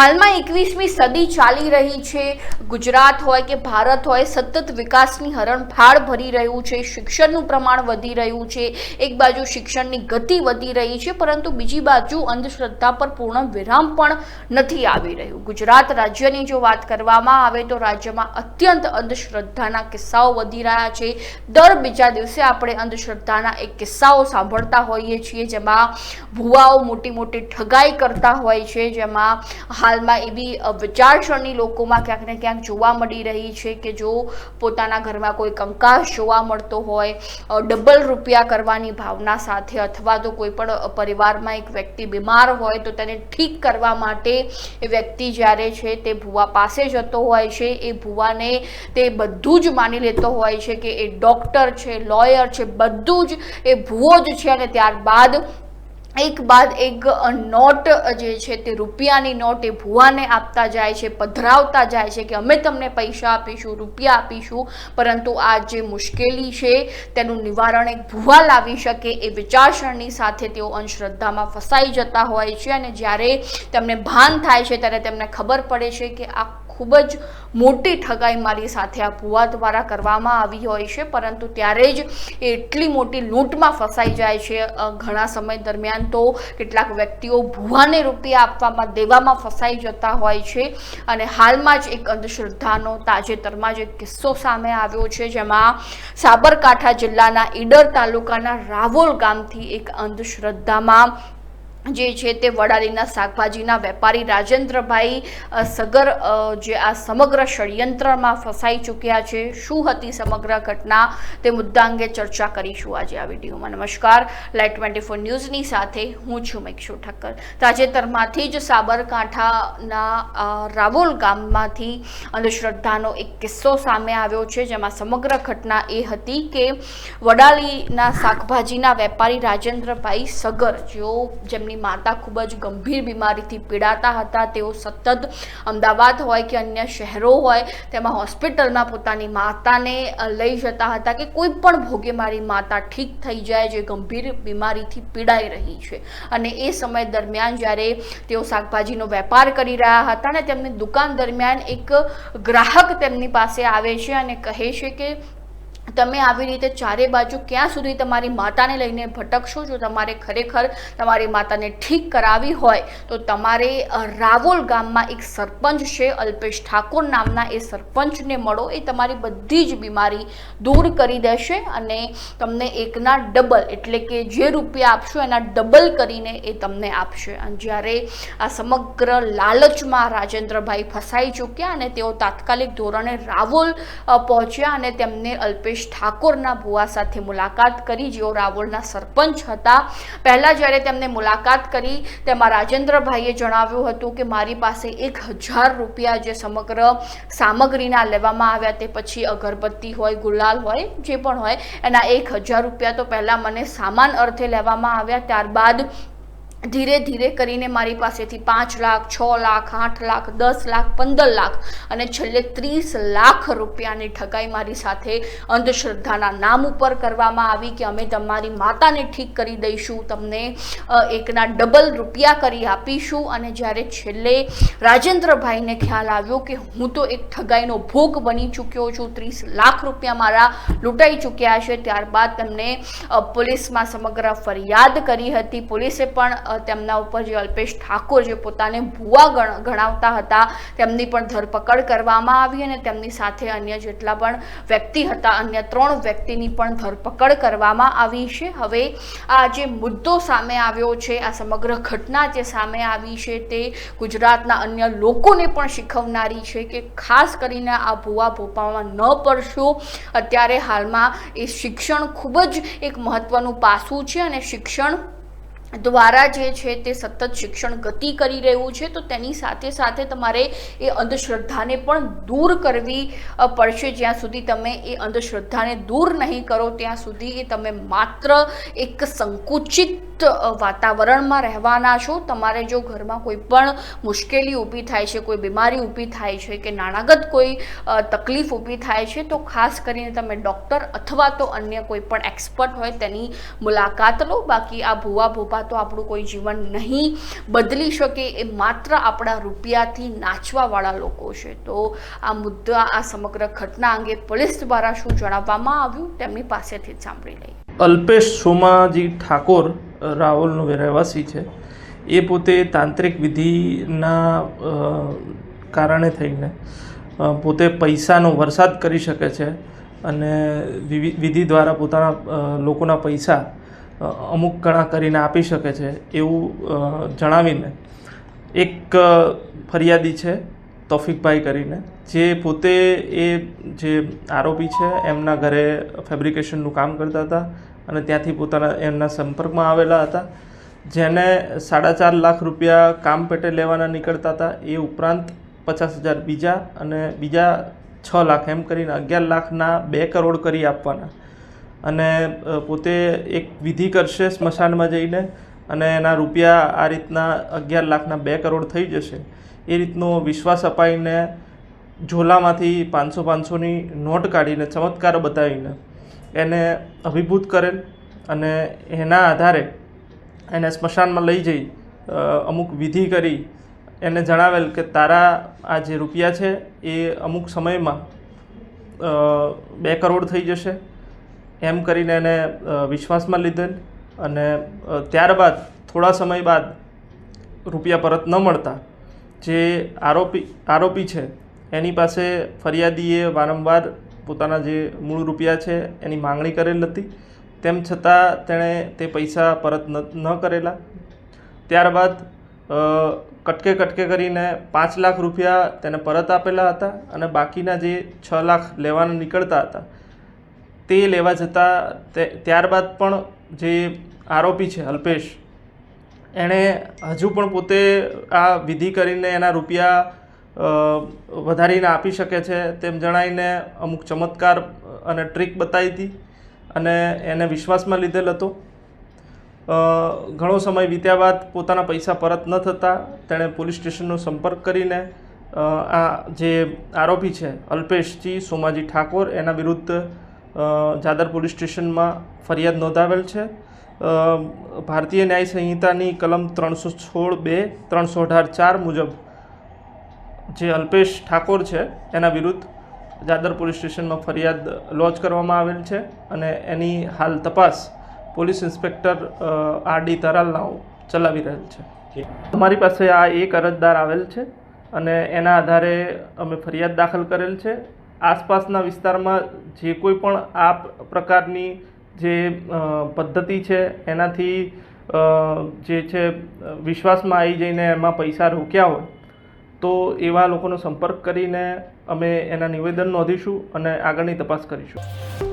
હાલમાં એકવીસમી સદી ચાલી રહી છે. ગુજરાત હોય કે ભારત હોય, સતત વિકાસની હરણફાળ ભરી રહ્યું છે. શિક્ષણનું પ્રમાણ વધી રહ્યું છે. એક બાજુ શિક્ષણની ગતિ વધી રહી છે, પરંતુ બીજી બાજુ અંધશ્રદ્ધા પર પૂર્ણ વિરામ પણ નથી આવી રહ્યું. ગુજરાત રાજ્યની જો વાત કરવામાં આવે તો રાજ્યમાં અત્યંત અંધશ્રદ્ધાના કિસ્સાઓ વધી રહ્યા છે. દર બીજા દિવસે આપણે અંધશ્રદ્ધાના એક કિસ્સાઓ સાંભળતા હોઈએ છીએ, જેમાં ભુવાઓ મોટી મોટી ઠગાઈ કરતા હોય છે, જેમાં હાલમાં એવી વિચારસરણી લોકોમાં ક્યાંક ને ક્યાંક જોવા મળી રહી છે કે જો પોતાના ઘરમાં કોઈ કંકાસ જોવા મળતો હોય ડબલ રૂપિયા કરવાની ભાવના સાથે અથવા તો કોઈ પણ પરિવારમાં એક વ્યક્તિ બીમાર હોય તો તેને ઠીક કરવા માટે એ વ્યક્તિ જ્યારે છે તે ભુવા પાસે જતો હોય છે, એ ભુવાને તે બધું જ માની લેતો હોય છે કે એ ડૉક્ટર છે, લોયર છે, બધું જ એ ભુવો જ છે અને ત્યારબાદ એક બાદ એક નોટ જે છે તે રૂપિયાની નોટ એ ભુવાને આપતા જાય છે, પધરાવતા જાય છે કે અમે તમને પૈસા આપીશું, રૂપિયા આપીશું, પરંતુ આ જે મુશ્કેલી છે તેનું નિવારણ એક ભુવા લાવી શકે એ વિચારસરણી સાથે તેઓ અંધશ્રદ્ધામાં ફસાઈ જતા હોય છે અને જ્યારે તેમને ભાન થાય છે ત્યારે તેમને ખબર પડે છે કે આ ખૂબ જ મોટી ઠગાઈ મારી સાથે આ ભુવા દ્વારા કરવામાં આવી હોય છે, પરંતુ ત્યારે જ એટલી મોટી લૂંટમાં ફસાઈ જાય છે. ઘણા સમય દરમિયાન તો કેટલાક વ્યક્તિઓ ભુવાને રૂપિયા આપવામાં, દેવામાં ફસાઈ જતા હોય છે અને હાલમાં જ એક અંધશ્રદ્ધાનો તાજેતરમાં જ એક કિસ્સો સામે આવ્યો છે, જેમાં સાબરકાંઠા જિલ્લાના ઈડર તાલુકાના રાવોલ ગામથી એક અંધશ્રદ્ધામાં જે છે તે વડાલીના શાકભાજીના વેપારી રાજેન્દ્રભાઈ સગર જે આ સમગ્ર ષડયંત્રમાં ફસાઈ ચૂક્યા છે. શું હતી સમગ્ર ઘટના? તે મુદ્દા અંગે ચર્ચા કરીશું આજે આ વિડીયોમાં. નમસ્કાર. લાઈટ ટ્વેન્ટી ફોર ન્યૂઝની સાથે હું છું મેક્ષુ ઠક્કર. તાજેતરમાંથી જ સાબરકાંઠાના રાવોલ ગામમાંથી અંધશ્રદ્ધાનો એક કિસ્સો સામે આવ્યો છે, જેમાં સમગ્ર ઘટના એ હતી કે વડાલીના શાકભાજીના વેપારી રાજેન્દ્રભાઈ સગર, જેઓ જેમની માતા ખૂબ જ ગંભીર બીમારીથી પીડાતા હતા. તેઓ સતત અમદાવાદ હોય કે અન્ય શહેરો હોય, તેમાં હોસ્પિટલમાં પોતાની માતાને લઈ જતા હતા કે કોઈ પણ ભોગે મારી માતા ઠીક થઈ જાય જે ગંભીર બીમારીથી પીડાઈ રહી છે. અને એ સમય દરમિયાન જ્યારે તેઓ શાકભાજીનો વેપાર કરી રહ્યા હતા ને તેમની દુકાન દરમિયાન એક ગ્રાહક તેમની પાસે આવે છે અને કહે છે કે તમે આવી રીતે ચારે બાજુ ક્યાં સુધી તમારી માતાને લઈને ભટકશો, જો તમારે ખરેખર તમારી માતાને ઠીક કરાવી હોય, તો તમારે રાવોલ ગામમાં એક સરપંચ છે, અલ્પેશ ઠાકોર નામના, એ સરપંચને મળો, એ તમારી બધી જ બીમારી દૂર કરી દેશે અને તમને એકના ડબલ, એટલે કે જે રૂપિયા આપશો એના ડબલ કરીને એ તમને આપશે. અને જ્યારે આ સમગ્ર લાલચમાં રાજેન્દ્રભાઈ ફસાઈ ચૂક્યા અને તેઓ તાત્કાલિક ધોરણે રાવોલ પહોંચ્યા અને તેમને અલ્પેશ ઠાકોરના ભુવા સાથે મુલાકાત કરી, જેઓ રાવોલના સરપંચ હતા. પહેલાં જ્યારે તેમને મુલાકાત કરી, તેમાં રાજેન્દ્રભાઈએ જણાવ્યું હતું કે, મારી પાસે એક હજાર રૂપિયા જે સમગ્ર સામગ્રીના લેવામાં આવ્યા, તે પછી અગરબત્તી હોય, ગુલાલ હોય, જે પણ હોય, એના એક હજાર રૂપિયા તો પહેલાં મને સામાન અર્થે લેવામાં આવ્યા. ત્યારબાદ ધીરે ધીરે કરીને મારી પાસેથી પાંચ લાખ, છ લાખ, આઠ લાખ, દસ લાખ, પંદર લાખ અને છેલ્લે ત્રીસ લાખ રૂપિયાની ઠગાઈ મારી સાથે અંધશ્રદ્ધાના નામ ઉપર કરવામાં આવી કે અમે તમારી માતાને ઠીક કરી દઈશું, તમને એકના ડબલ રૂપિયા કરી આપીશું. અને જ્યારે છેલ્લે રાજેન્દ્રભાઈને ખ્યાલ આવ્યો કે હું તો એક ઠગાઈનો ભોગ બની ચૂક્યો છું, ત્રીસ લાખ રૂપિયા મારા લૂંટાઈ ચૂક્યા છે, ત્યારબાદ તેમને પોલીસમાં સમગ્ર ફરિયાદ કરી હતી. પોલીસે પણ તેમના ઉપર જે અલ્પેશ ઠાકોર જે પોતાને ભુવા ગણ, ગણાવતા હતા, તેમની પણ ધરપકડ કરવામાં આવી અને તેમની સાથે અન્ય જેટલા પણ વ્યક્તિ હતા, અન્ય ત્રણ વ્યક્તિની પણ ધરપકડ કરવામાં આવી છે. હવે આ જે મુદ્દો સામે આવ્યો છે, આ સમગ્ર ઘટના જે સામે આવી છે તે ગુજરાતના અન્ય લોકોને પણ શીખવનારી છે કે ખાસ કરીને આ ભુવા ભોપામાં ન પડશો અત્યારે હાલમાં એ શિક્ષણ ખૂબ જ એક મહત્વનું પાસું છે અને શિક્ષણ દ્વારા જે છે તે સતત શિક્ષણ ગતિ કરી રહ્યું છે, તો તેની સાથે સાથે તમારે એ અંધશ્રદ્ધાને પણ દૂર કરવી પડશે. જ્યાં સુધી તમે એ અંધશ્રદ્ધાને દૂર નહીં કરો, ત્યાં સુધી એ તમે માત્ર એક સંકુચિત વાતાવરણમાં રહેવાના છો. તમારે જો ઘરમાં કોઈ પણ મુશ્કેલી ઊભી થાય છે, કોઈ બીમારી ઊભી થાય છે, કે નાણાગત કોઈ તકલીફ ઊભી થાય છે, તો ખાસ કરીને તમે ડૉક્ટર અથવા તો અન્ય કોઈ પણ એક્સપર્ટ હોય, તેની મુલાકાત લો. બાકી આ ભૂવા ભોપા અથવા તો આપણું કોઈ જીવન નહીં બદલી શકે એ માત્ર આપણા રૂપિયાથી નાચવાવાળા લોકો છે. તો આ મુદ્દા, આ સમગ્ર ઘટના અંગે પોલીસ દ્વારા શું જણાવવામાં આવ્યું તેમની પાસેથી જ સાંભળી લઈ અલ્પેશ સોમાજી ઠાકોર રાવલનો રહેવાસી છે. એ પોતે તાંત્રિક વિધિના કારણે થઈને પોતે પૈસાનો વરસાદ કરી શકે છે અને વિધિ દ્વારા પોતાના લોકોના પૈસા અમુક ઘણા કરીને આપી શકે છે એવું જણાવીને એક ફરિયાદી છે તોફિકભાઈ કરીને, જે પોતે એ જે આરોપી છે એમના ઘરે ફેબ્રિકેશનનું કામ કરતા હતા અને ત્યાંથી પોતાના એમના સંપર્કમાં આવેલા હતા, જેને સાડા ચાર લાખ રૂપિયા કામ પેટે લેવાના નીકળતા હતા, એ ઉપરાંત પચાસ હજાર બીજા અને બીજા છ લાખ એમ કરીને અગિયાર લાખના બે કરોડ કરી આપવાના. અને પોતે એક વિધિ કરશે સ્મશાનમાં જઈને અને એના રૂપિયા આ રીતના અગિયાર લાખના બે કરોડ થઈ જશે. એ રીતનો વિશ્વાસ અપાઈને ઝોલામાંથી પાંચસો પાંચસોની નોટ કાઢીને ચમત્કાર બતાવીને એને અભિભૂત કરેલ અને એના આધારે એને સ્મશાનમાં લઈ જઈ અમુક વિધિ કરી એને જણાવેલ કે તારા આ જે રૂપિયા છે એ અમુક સમયમાં બે કરોડ થઈ જશે. એમ કરીને એને વિશ્વાસમાં લીધેલ અને ત્યારબાદ, થોડા સમય બાદ રૂપિયા પરત ન મળતા, જે આરોપી આરોપી છે, એની પાસે ફરિયાદીએ વારંવાર પોતાના જે મૂળ રૂપિયા છે, એની માંગણી કરેલ હતી. તેમ છતાં તેણે તે પૈસા પરત ન કરેલા. ત્યારબાદ કટકે કટકે કરીને પાંચ લાખ રૂપિયા તેને પરત આપેલા હતા અને બાકીના જે છ લાખ લેવાના નીકળતા હતા તે લેવા જતાં ત્યારબાદ પણ જે આરોપી છે અલ્પેશ, એણે હજુ પણ પોતે આ વિધિ કરીને એના રૂપિયા વધારીને આપી શકે છે તેમ જણાવીને અમુક ચમત્કાર અને ટ્રીક બતાવી હતી અને એને વિશ્વાસમાં લીધેલ હતો. ઘણો સમય વીત્યા બાદ પોતાના પૈસા પરત ન થતાં તેણે પોલીસ સ્ટેશનનો સંપર્ક કરીને આ જે આરોપી છે અલ્પેશજી સોમાજી ઠાકોર એના વિરુદ્ધ જાદર પોલીસ સ્ટેશનમાં ફરિયાદ નોંધાવેલ છે. ભારતીય ન્યાય સંહિતાની કલમ ત્રણસો સોળ બે, ત્રણસો અઢાર ચાર મુજબ જે અલ્પેશ ઠાકોર છે, એના વિરુદ્ધ જાદર પોલીસ સ્ટેશનમાં ફરિયાદ લોન્ચ કરવામાં આવેલ છે અને એની હાલ તપાસ પોલીસ ઇન્સ્પેક્ટર આર ડી તરાલનાઓ ચલાવી રહેલ છે. અમારી પાસે આ એક અરજદાર આવેલ છે અને એના આધારે અમે ફરિયાદ દાખલ કરેલ છે. આસપાસના વિસ્તારમાં જે કોઈ પણ આ પ્રકારની જે પદ્ધતિ છે, એનાથી જે છે, વિશ્વાસમાં આવી જઈને એમાં પૈસા રોક્યા હોય, તો એવા લોકોનો સંપર્ક કરીને અમે એના નિવેદન નોંધીશું અને આગળની તપાસ કરીશું.